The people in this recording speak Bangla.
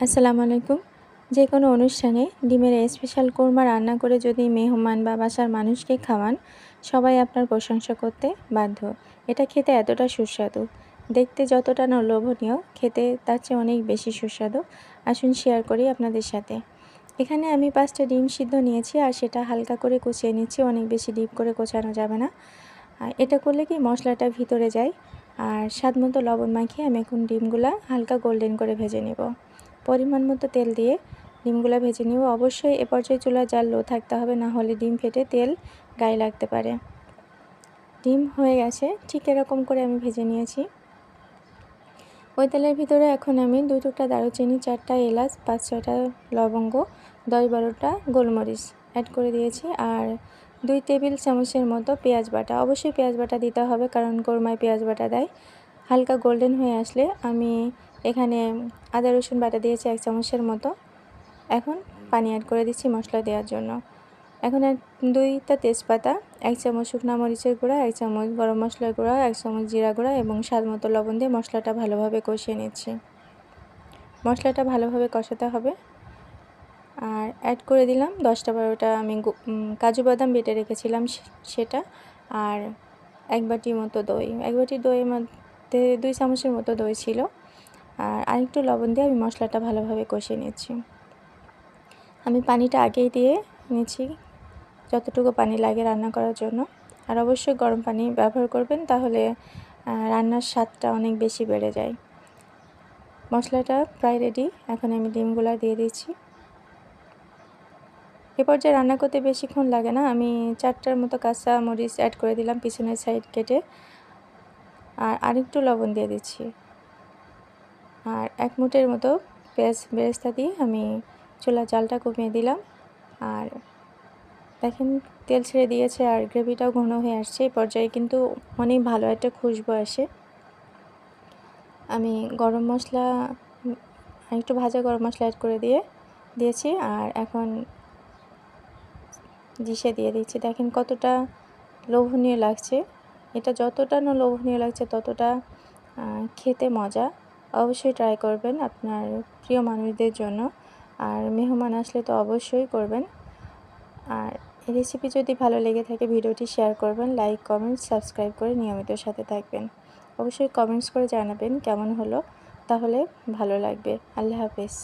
আসসালামু আলাইকুম। যে কোনো অনুষ্ঠানে ডিমের স্পেশাল কোরমা রান্না করে যদি মেহমান বা বাসার মানুষকে খাওয়ান, সবাই আপনার প্রশংসা করতে বাধ্য। এটা খেতে এতটা সুস্বাদু। দেখতে যতটা না লোভনীয়, খেতে তার চেয়ে অনেক বেশি সুস্বাদু। আসুন শেয়ার করি আপনাদের সাথে। এখানে আমি পাঁচটা ডিম সিদ্ধ নিয়েছি আর সেটা হালকা করে কুচিয়ে নিচ্ছি, অনেক বেশি ডিপ করে কোচানো যাবে না। এটা করলে কি মশলাটা ভিতরে যায়? আর স্বাদ মতো লবণ মাখিয়ে আমি এখন ডিমগুলা হালকা গোল্ডেন করে ভেজে নেব। পরিমাণ মতো তেল দিয়ে ডিমগুলো ভেজে নিব। অবশ্যই এ পর্যায়ে চুলা জাল লো থাকতে হবে, না হলে ডিম ফেটে তেল গায়ে লাগতে পারে। ডিম হয়ে গেছে, ঠিক এরকম করে আমি ভেজে নিয়েছি। ওই তেলের ভিতরে এখন আমি দুই টুকটা দারুচিনি, চারটা এলাচ, পাঁচ ছয়টা লবঙ্গ, দশ বারোটা গোলমরিচ অ্যাড করে দিয়েছি আর দুই টেবিল চামচের মতো পেঁয়াজ বাটা। অবশ্যই পেঁয়াজ বাটা দিতে হবে কারণ কোরমায় পেঁয়াজ বাটা দেয়। হালকা গোল্ডেন হয়ে আসলে আমি এখানে আদা, রসুন বাটা দিয়েছি এক চামচের মতো। এখন পানি অ্যাড করে দিচ্ছি মশলা দেওয়ার জন্য। এখন দুইটা তেজপাতা, এক চামচ শুকনা মরিচের গুঁড়া, এক চামচ গরম মশলার গুঁড়া, এক চামচ জিরা গুঁড়া এবং স্বাদ মতো লবণ দিয়ে মশলাটা ভালোভাবে কষিয়ে নিচ্ছি। মশলাটা ভালোভাবে কষাতে হবে। আর অ্যাড করে দিলাম দশটা বারোটা আমি কাজু বাদাম বেটে রেখেছিলাম সেটা। আর এক বাটি মতো দই। এক বাটি দইয়ের মধ্যে দুই চামচের মতো দই ছিল। আর আরেকটু লবণ দিয়ে আমি মশলাটা ভালোভাবে কষিয়ে নিচ্ছি আমি পানিটা আগেই দিয়ে নিচ্ছি যতটুকু পানি লাগে রান্না করার জন্য। আর অবশ্যই গরম পানি ব্যবহার করবেন তাহলে রান্নার স্বাদটা অনেক বেশি বেড়ে যায়। মশলাটা প্রায় রেডি এখন আমি ডিমগুলো দিয়ে দিচ্ছি এ পর্যায়ে রান্না করতে বেশিক্ষণ লাগে না, আমি চারটার মতো কাঁচা মরিচ অ্যাড করে দিলাম পিছনের সাইড কেটে। আর আরেকটু লবণ দিয়ে দিচ্ছি। আর এক মুটের মতো পেঁয়াজ বেরেস্তা দিয়ে আমি চুলা জালটা কমিয়ে দিলাম। আর দেখেন তেল ছেড়ে দিয়েছে আর গ্রেভিটাও ঘন হয়ে আসছে। এই পর্যায়ে কিন্তু অনেক ভালো একটা খুশবু আসে। আমি গরম মশলা একটু ভাজা গরম মশলা অ্যাড করে দিয়ে দিয়েছি। আর এখন ডিশে দিয়ে দিচ্ছি। দেখেন কতটা লোভনীয় লাগছে। এটা যতটা না লোভনীয় লাগছে, ততটা খেতে মজা। অবশ্যই ট্রাই করবেন আপনার প্রিয় মানুষদের জন্য। আর মেহমান আসলে তো অবশ্যই করবেন। আর রেসিপি যদি ভালো লেগে থাকে, ভিডিওটি শেয়ার করবেন লাইক কমেন্ট সাবস্ক্রাইব করে নিয়মিত সাথে থাকবেন। অবশ্যই কমেন্টস করে জানাবেন কেমন হলো, তাহলে ভালো লাগবে। আল্লাহ হাফেজ।